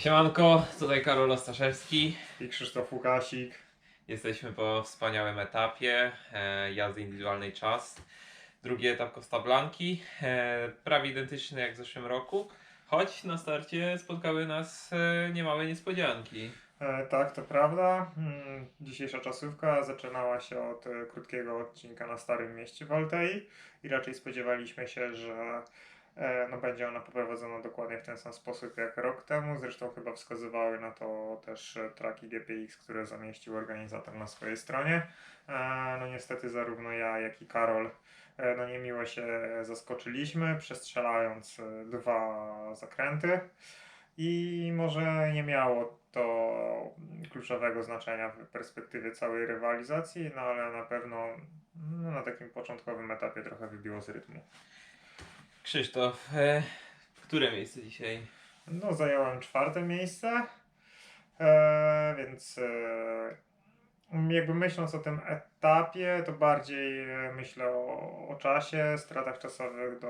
Siemanko, tutaj Karol Ostaszewski. i Krzysztof Łukasik. Jesteśmy po wspaniałym etapie e, jazdy indywidualnej czas. Drugi etap Costa Blanki, e, prawie identyczny jak w zeszłym roku, choć na starcie spotkały nas e, niemałe niespodzianki. E, tak, to prawda. Mm, Dzisiejsza czasówka zaczynała się od e, krótkiego odcinka na Starym Mieście w Altei i raczej spodziewaliśmy się, że no, będzie ona poprowadzona dokładnie w ten sam sposób jak rok temu. Zresztą chyba wskazywały na to też e, traki GPX, które zamieścił organizator na swojej stronie. E, No niestety zarówno ja, jak i Karol e, no niemiło się zaskoczyliśmy, przestrzelając e, dwa zakręty. I może nie miało to kluczowego znaczenia w perspektywie całej rywalizacji, no ale na pewno no, na takim początkowym etapie trochę wybiło z rytmu. Krzysztof, e, które miejsce dzisiaj? No, zająłem czwarte miejsce, e, więc e, jakby myśląc o tym etapie, to bardziej e, myślę o, o czasie, stratach czasowych do,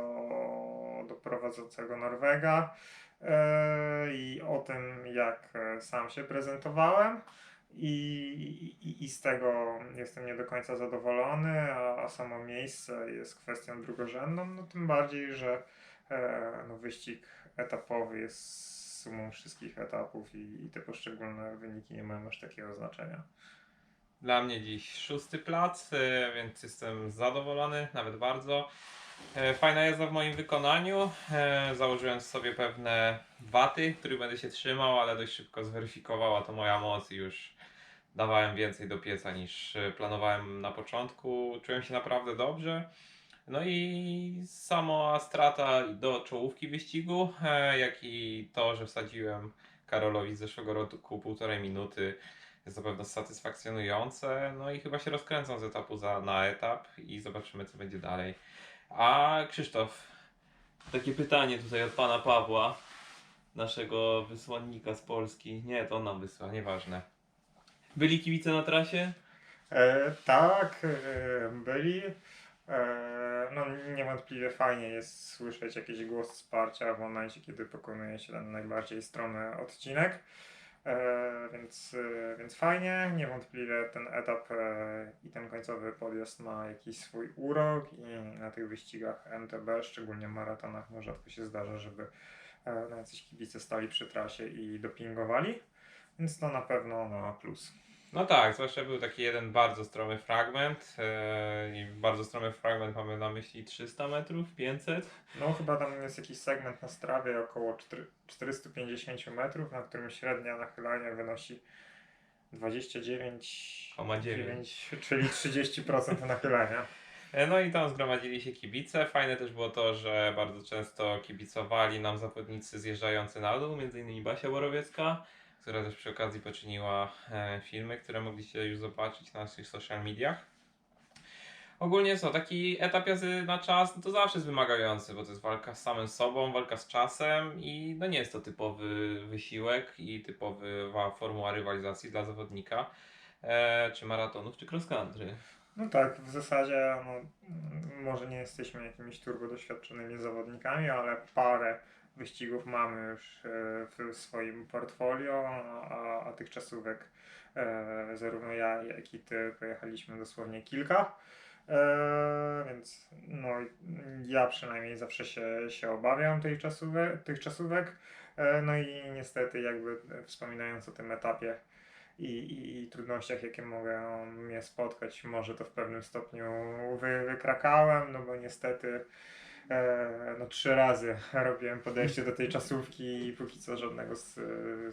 do prowadzącego Norwega e, i o tym, jak e, sam się prezentowałem. I, i, I z tego jestem nie do końca zadowolony, a, a samo miejsce jest kwestią drugorzędną, no tym bardziej, że e, no, wyścig etapowy jest sumą wszystkich etapów i, i te poszczególne wyniki nie mają aż takiego znaczenia. Dla mnie dziś szósty plac, e, więc jestem zadowolony, nawet bardzo. E, Fajna jazda w moim wykonaniu. E, Założyłem sobie pewne waty, których będę się trzymał, ale dość szybko zweryfikowała to moja moc i już dawałem więcej do pieca niż e, planowałem na początku. Czułem się naprawdę dobrze. No i sama strata do czołówki wyścigu, jak i to, że wsadziłem Karolowi z zeszłego roku półtorej minuty jest na pewno satysfakcjonujące. No i chyba się rozkręcą z etapu za, na etap i zobaczymy, co będzie dalej. A Krzysztof, takie pytanie tutaj od pana Pawła, naszego wysłannika z Polski. Nie, to on nam wysła, nieważne. Byli kibice na trasie? E, tak, e, byli. E, no niewątpliwie fajnie jest słyszeć jakiś głos wsparcia w momencie, kiedy pokonuje się ten najbardziej stronny odcinek. E, więc, e, więc fajnie, niewątpliwie ten etap e, i ten końcowy podjazd ma jakiś swój urok i na tych wyścigach MTB, szczególnie maratonach, no rzadko się zdarza, żeby no, jacyś kibice stali przy trasie i dopingowali, więc to na pewno no, plus. No tak, zwłaszcza był taki jeden bardzo stromy fragment. e, I bardzo stromy fragment mamy na myśli 300 metrów, 500. No chyba tam jest jakiś segment na strawie około 4, 450 metrów, na którym średnia nachylania wynosi 29,9, 0,9. czyli 30% nachylania. E, No i tam zgromadzili się kibice. Fajne też było to, że bardzo często kibicowali nam zawodnicy zjeżdżający na dół, innymi Basia Borowiecka, która też przy okazji poczyniła e, filmy, które mogliście już zobaczyć na naszych social mediach. Ogólnie co, taki etap jazdy na czas no to zawsze jest wymagający, bo to jest walka z samym sobą, walka z czasem i no nie jest to typowy wysiłek i typowa formuła rywalizacji dla zawodnika, e, czy maratonów, czy cross country. No tak, w zasadzie no, może nie jesteśmy jakimiś turbo doświadczonymi zawodnikami, ale parę wyścigów mamy już e, w swoim portfolio, a, a tych czasówek e, zarówno ja, jak i ty pojechaliśmy dosłownie kilka. E, więc no, ja przynajmniej zawsze się, się obawiam tej czasówek, tych czasówek. No i niestety jakby wspominając o tym etapie i, i, i trudnościach, jakie mogą mnie spotkać, może to w pewnym stopniu wy, wykrakałem, no bo niestety no trzy razy robiłem podejście do tej czasówki i póki co żadnego z,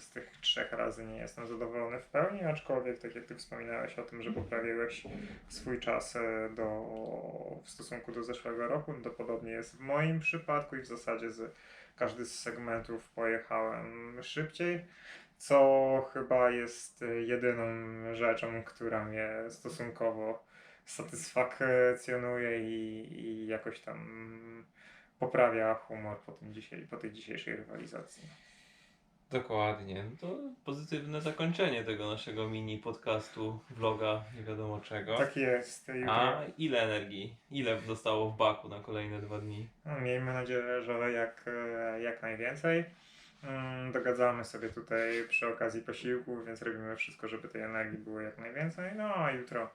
z tych trzech razy nie jestem zadowolony w pełni, aczkolwiek tak jak ty wspominałeś o tym, że poprawiłeś swój czas e, do, w stosunku do zeszłego roku, no to podobnie jest w moim przypadku i w zasadzie z każdy z segmentów pojechałem szybciej co chyba jest y, jedyną rzeczą, która mnie stosunkowo satysfakcjonuje i, i jakoś tam poprawia humor po, tym dzisiaj, po tej dzisiejszej rywalizacji. Dokładnie. No To pozytywne zakończenie tego naszego mini podcastu, vloga, nie wiadomo czego. Tak jest. Jutro, A ile energii? Ile zostało w baku na kolejne dwa dni? no, miejmy nadzieję, że jak, jak najwięcej. Mm, Dogadzamy sobie tutaj przy okazji posiłku, więc robimy wszystko, żeby tej energii było jak najwięcej. No a jutro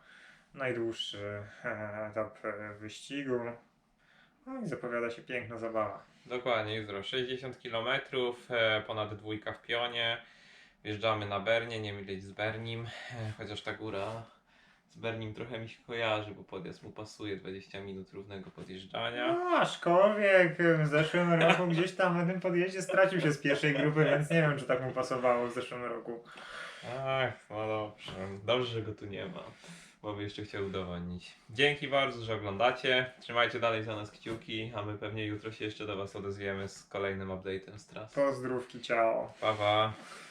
najdłuższy etap e, wyścigu. No i zapowiada się piękna zabawa. Dokładnie, jutro 60 km, e, ponad dwójka w pionie. Wjeżdżamy na Bernie, nie mylić z Bernim, e, chociaż ta góra z Bernim trochę mi się kojarzy, bo podjazd mu pasuje 20 minut równego podjeżdżania. No, aczkolwiek w zeszłym roku gdzieś tam na tym podjeździe stracił się z pierwszej grupy, więc nie wiem, czy tak mu pasowało w zeszłym roku. Ach, no dobrze, dobrze, że go tu nie ma, bo by jeszcze chciał udowodnić. Dzięki bardzo, że oglądacie, trzymajcie dalej za nas kciuki, a my pewnie jutro się jeszcze do Was odezwiemy z kolejnym update'em z trasy. Pozdrówki, ciao. Pa, pa.